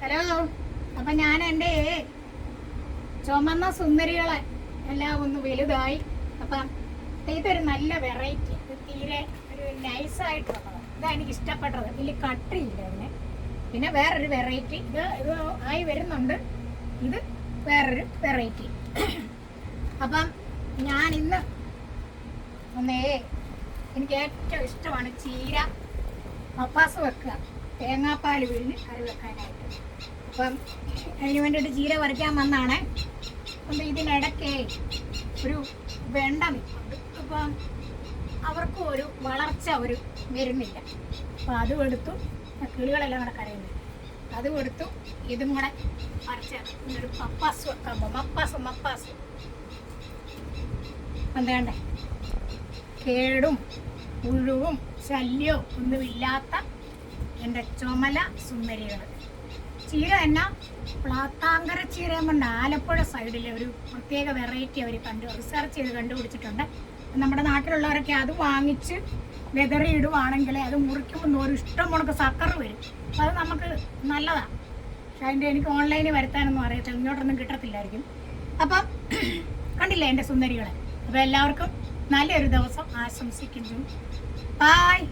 Hello അപ്പൊ ഞാൻ എന്റെ ചുമന്ന സുന്ദരികളെ എല്ലാം ഒന്ന് വലുതായി. അപ്പം ഇതൊരു നല്ല വെറൈറ്റി തീരെ ഒരു നൈസായിട്ടുള്ളത് ഇതാണ് എനിക്ക് ഇഷ്ടപ്പെട്ടത്. ഇതിൽ കട്ടിയില്ല അതിന്? പിന്നെ വേറൊരു വെറൈറ്റി ഇത് ഇത് ആയി വരുന്നുണ്ട്. ഇത് വേറൊരു വെറൈറ്റി അപ്പം ഞാൻ ഇന്ന് ഒന്നേ എനിക്ക് ഏറ്റവും ഇഷ്ടമാണ് ചീര. മപ്പാസ് വെക്കുക. തേങ്ങാപ്പാൽ പിഴിഞ്ഞ് കറി വെക്കാനായിട്ട്. അപ്പം അതിന് വേണ്ടിയിട്ട് ചീര പറിക്കാൻ വന്നാണ്. അപ്പം ഇതിനിടയ്ക്ക് ഒരു വെണ്ട നിൽപ്പുണ്ട് അപ്പം അവർക്കും ഒരു വളർച്ച ഒരു വരുന്നില്ല. അപ്പം അതും എടുത്തു കിളികളെല്ലാം കൂടെ കരയുന്നു. അതും എടുത്തു ഇതും കൂടെ പറിച്ചാണ് ഒരു പപ്പാസ് വെക്കാൻ മപ്പാസ് മപ്പാസ്. എന്താണ്ടേ കേടും പുഴുവും ശല്യവും ഒന്നുമില്ലാത്ത എന്റെ ചുമല സുന്ദരികൾ ചീര തന്നെ പ്ലാത്താങ്കര ചീര കൊണ്ട് ആലപ്പുഴ സൈഡിലെ ഒരു പ്രത്യേക വെറൈറ്റി അവർ കണ്ടു റിസർച്ച് ചെയ്ത് കണ്ടുപിടിച്ചിട്ടുണ്ട്. നമ്മുടെ നാട്ടിലുള്ളവരൊക്കെ അത് വാങ്ങിച്ച് വെതറി ഇടുവാണെങ്കിൽ അത് മുറിക്കുമ്പോൾ ഒരു ഇഷ്ടം മുണക്ക് സക്കർ വരും. അത് നമുക്ക് നല്ലതാണ് പക്ഷെ അതിന്റെ എനിക്ക് ഓൺലൈനിൽ വരുത്താനൊന്നും അറിയത്തില്ല ഇങ്ങോട്ടൊന്നും കിട്ടത്തില്ലായിരിക്കും. അപ്പം കണ്ടില്ലേ എന്റെ സുന്ദരികളെ? അപ്പോൾ എല്ലാവർക്കും നല്ലൊരു ദിവസം ആശംസിക്കുന്നു. ബായ്